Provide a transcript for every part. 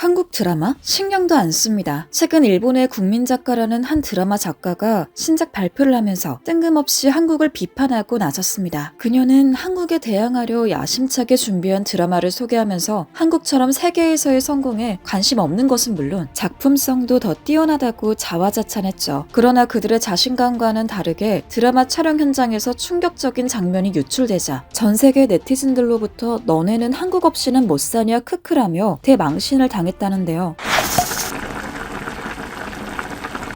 한국 드라마? 신경도 안 씁니다. 최근 일본의 국민 작가라는 한 드라마 작가가 신작 발표를 하면서 뜬금없이 한국을 비판하고 나섰습니다. 그녀는 한국에 대항하려 야심차게 준비한 드라마를 소개하면서 한국처럼 세계에서의 성공에 관심 없는 것은 물론 작품성도 더 뛰어나다고 자화자찬했죠. 그러나 그들의 자신감과는 다르게 드라마 촬영 현장에서 충격적인 장면이 유출되자 전 세계 네티즌들로부터 너네는 한국 없이는 못 사냐 크크라며 대망신을 당했 다는데요.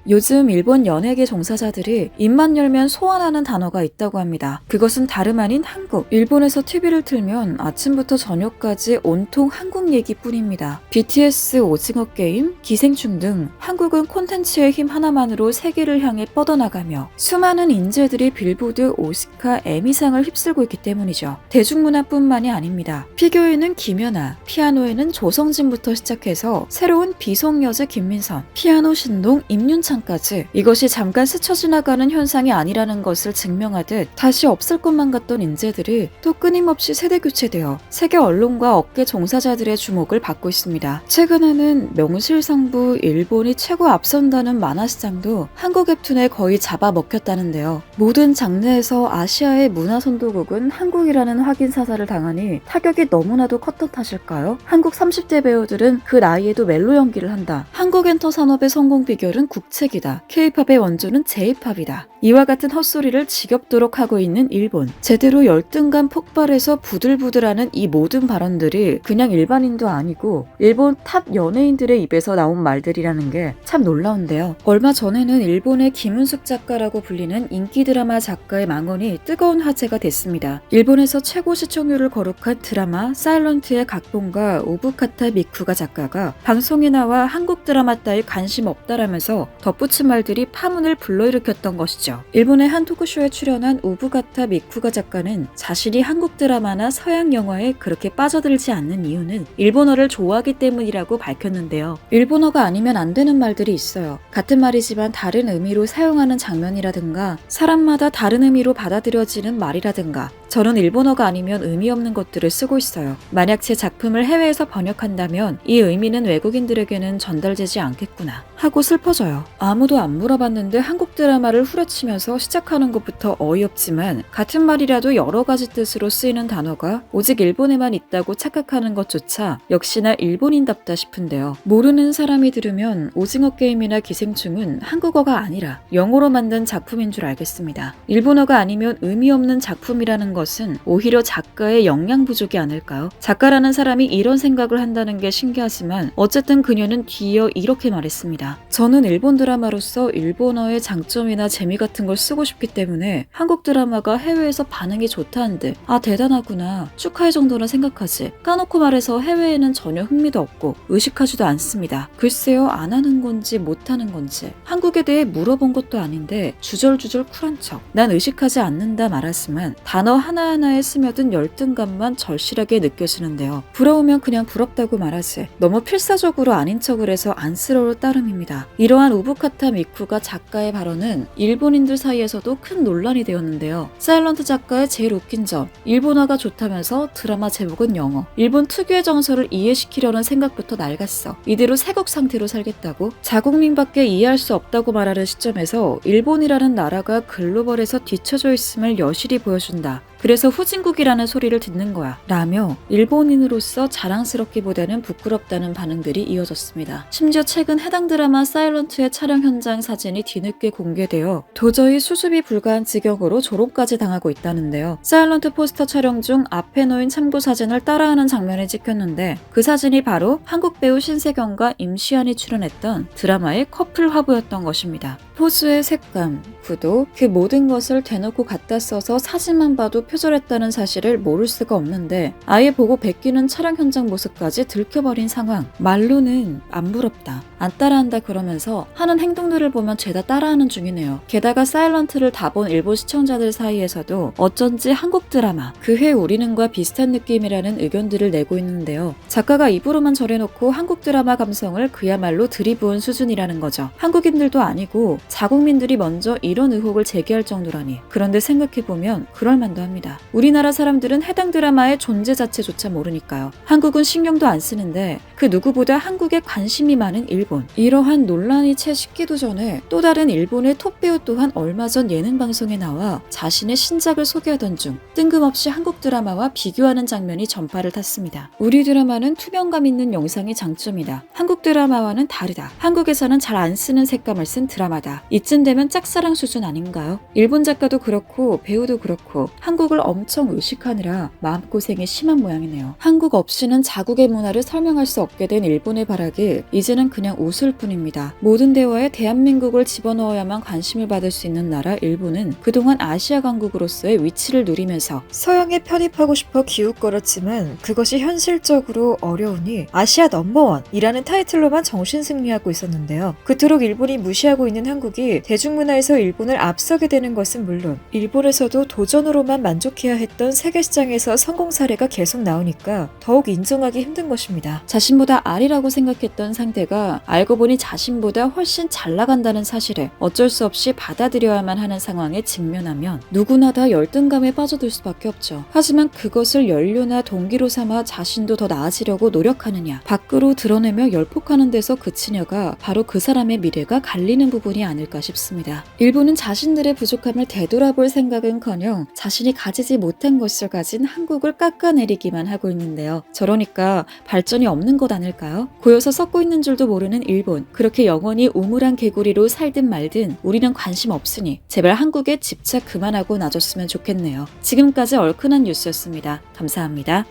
요즘 일본 연예계 종사자들이 입만 열면 소환하는 단어가 있다고 합니다. 그것은 다름 아닌 한국. 일본에서 TV를 틀면 아침부터 저녁까지 온통 한국 얘기뿐입니다. BTS 오징어 게임, 기생충 등 한국은 콘텐츠의 힘 하나만으로 세계를 향해 뻗어나가며 수많은 인재들이 빌보드, 오스카, 에미상을 휩쓸고 있기 때문이죠. 대중문화뿐만이 아닙니다. 피겨에는 김연아, 피아노에는 조성진부터 시작해서 새로운 비속여제 김민선, 피아노 신동 임윤찬 까지 이것이 잠깐 스쳐 지나가는 현상이 아니라는 것을 증명하듯 다시 없을 것만 같던 인재들이 또 끊임없이 세대 교체되어 세계 언론과 업계 종사자들의 주목을 받고 있습니다. 최근에는 명실상부 일본이 최고 앞선다는 만화 시장도 한국 웹툰에 거의 잡아먹혔다는데요. 모든 장르에서 아시아의 문화 선도국은 한국이라는 확인 사살을 당하니 타격이 너무나도 컸던 탓일까요? 한국 30대 배우들은 그 나이에도 멜로 연기를 한다. 한국 엔터 산업의 성공 비결은 국책 팝이다. K-팝의 원조는 J-팝이다. 이와 같은 헛소리를 지겹도록 하고 있는 일본. 제대로 열등감 폭발해서 부들부들하는 이 모든 발언들이 그냥 일반인도 아니고 일본 탑 연예인들의 입에서 나온 말들이라는 게 참 놀라운데요. 얼마 전에는 일본의 김은숙 작가라고 불리는 인기 드라마 작가의 망언이 뜨거운 화제가 됐습니다. 일본에서 최고 시청률을 거룩한 드라마 사일런트의 각본가 오부카타 미쿠가 작가가 방송에 나와 한국 드라마 따위 관심 없다라면서 덧붙인 말들이 파문을 불러일으켰던 것이죠. 일본의 한 토크쇼에 출연한 우부가타 미쿠가 작가는 자신이 한국 드라마나 서양 영화에 그렇게 빠져들지 않는 이유는 일본어를 좋아하기 때문이라고 밝혔는데요. 일본어가 아니면 안 되는 말들이 있어요. 같은 말이지만 다른 의미로 사용하는 장면이라든가 사람마다 다른 의미로 받아들여지는 말이라든가 저는 일본어가 아니면 의미 없는 것들을 쓰고 있어요. 만약 제 작품을 해외에서 번역한다면 이 의미는 외국인들에게는 전달되지 않겠구나 하고 슬퍼져요. 아무도 안 물어봤는데 한국 드라마를 후려치면서 시작하는 것부터 어이없지만 같은 말이라도 여러 가지 뜻으로 쓰이는 단어가 오직 일본에만 있다고 착각하는 것조차 역시나 일본인답다 싶은데요. 모르는 사람이 들으면 오징어 게임이나 기생충은 한국어가 아니라 영어로 만든 작품인 줄 알겠습니다. 일본어가 아니면 의미 없는 작품이라는 것은 오히려 작가의 역량 부족이 아닐까요? 작가라는 사람이 이런 생각을 한다는 게 신기하지만 어쨌든 그녀는 뒤이어 이렇게 말했습니다. 저는 일본 드라마로서 일본어의 장점이나 재미 같은 걸 쓰고 싶기 때문에 한국 드라마가 해외에서 반응이 좋다는데 아 대단하구나 축하해 정도는 생각하지 까놓고 말해서 해외에는 전혀 흥미도 없고 의식하지도 않습니다. 글쎄요 안 하는 건지 못 하는 건지 한국에 대해 물어본 것도 아닌데 주절주절 쿨한 척 난 의식하지 않는다 말았지만 단어 하나하나에 스며든 열등감만 절실하게 느껴지는데요. 부러우면 그냥 부럽다고 말하지 너무 필사적으로 아닌 척을 해서 안쓰러울 따름입니다. 이러한 우부카타 미쿠가 작가의 발언은 일본인들 사이에서도 큰 논란이 되었는데요. 사일런트 작가의 제일 웃긴 점, 일본어가 좋다면서 드라마 제목은 영어. 일본 특유의 정서를 이해시키려는 생각부터 낡았어. 이대로 세국 상태로 살겠다고? 자국민밖에 이해할 수 없다고 말하는 시점에서 일본이라는 나라가 글로벌에서 뒤처져 있음을 여실히 보여준다. 그래서 후진국이라는 소리를 듣는 거야. 라며 일본인으로서 자랑스럽기보다는 부끄럽다는 반응들이 이어졌습니다. 심지어 최근 해당 드라마 사일런트의 촬영 현장 사진이 뒤늦게 공개되어 도저히 수습이 불가한 지경으로 조롱까지 당하고 있다는데요. 사일런트 포스터 촬영 중 앞에 놓인 참고 사진을 따라하는 장면이 찍혔는데 그 사진이 바로 한국 배우 신세경과 임시완이 출연했던 드라마의 커플 화보였던 것입니다. 포즈의 색감, 구도, 그 모든 것을 대놓고 갖다 써서 사진만 봐도 표절했다는 사실을 모를 수가 없는데 아예 보고 베끼는 촬영 현장 모습까지 들켜버린 상황. 말로는 안 부럽다. 안 따라한다 그러면서 하는 행동들을 보면 죄다 따라하는 중이네요. 게다가 사일런트를 다 본 일본 시청자들 사이에서도 어쩐지 한국 드라마 그해 우리는과 비슷한 느낌이라는 의견들을 내고 있는데요. 작가가 입으로만 전해놓고 한국 드라마 감성을 그야말로 들이부은 수준이라는 거죠. 한국인들도 아니고 자국민들이 먼저 이 이런 의혹을 제기할 정도라니. 그런데 생각해보면 그럴만도 합니다. 우리나라 사람들은 해당 드라마의 존재 자체조차 모르니까요. 한국은 신경도 안 쓰는데 그 누구보다 한국에 관심이 많은 일본. 이러한 논란이 채 식기도 전에 또 다른 일본의 톱배우 또한 얼마 전 예능 방송에 나와 자신의 신작을 소개하던 중 뜬금없이 한국 드라마와 비교하는 장면이 전파를 탔습니다. 우리 드라마는 투명감 있는 영상이 장점이다. 한국 드라마와는 다르다. 한국에서는 잘 안 쓰는 색감을 쓴 드라마다. 이쯤 되면 짝사랑 수준 아닌가요? 일본 작가도 그렇고 배우도 그렇고 한국을 엄청 의식하느라 마음고생이 심한 모양이네요. 한국 없이는 자국의 문화를 설명할 수 없게 된 일본의 발악이 이제는 그냥 웃을 뿐입니다. 모든 대화에 대한민국을 집어넣어야만 관심을 받을 수 있는 나라 일본은 그동안 아시아 강국으로서의 위치를 누리면서 서양에 편입하고 싶어 기웃거렸지만 그것이 현실적으로 어려우니 아시아 넘버원이라는 타이틀로만 정신 승리하고 있었는데요. 그토록 일본이 무시하고 있는 한국이 대중문화에서 일 본을 앞서게 되는 것은 물론 일본에서도 도전으로만 만족해야 했던 세계 시장에서 성공 사례가 계속 나오니까 더욱 인정하기 힘든 것입니다. 자신보다 아리라고 생각했던 상대가 알고 보니 자신보다 훨씬 잘 나간다는 사실에 어쩔 수 없이 받아들여야만 하는 상황에 직면하면 누구나 다 열등감에 빠져들 수밖에 없죠. 하지만 그것을 연료나 동기로 삼아 자신도 더 나아지려고 노력하느냐, 밖으로 드러내며 열폭하는 데서 그치냐가 바로 그 사람의 미래가 갈리는 부분이 아닐까 싶습니다. 일본 은 자신들의 부족함을 되돌아볼 생각은커녕 자신이 가지지 못한 것을 가진 한국을 깎아내리기만 하고 있는데요. 저러니까 발전이 없는 것 아닐까요? 고여서 썩고 있는 줄도 모르는 일본. 그렇게 영원히 우물한 개구리로 살든 말든 우리는 관심 없으니 제발 한국에 집착 그만하고 놔줬으면 좋겠네요. 지금까지 얼큰한 뉴스였습니다. 감사합니다.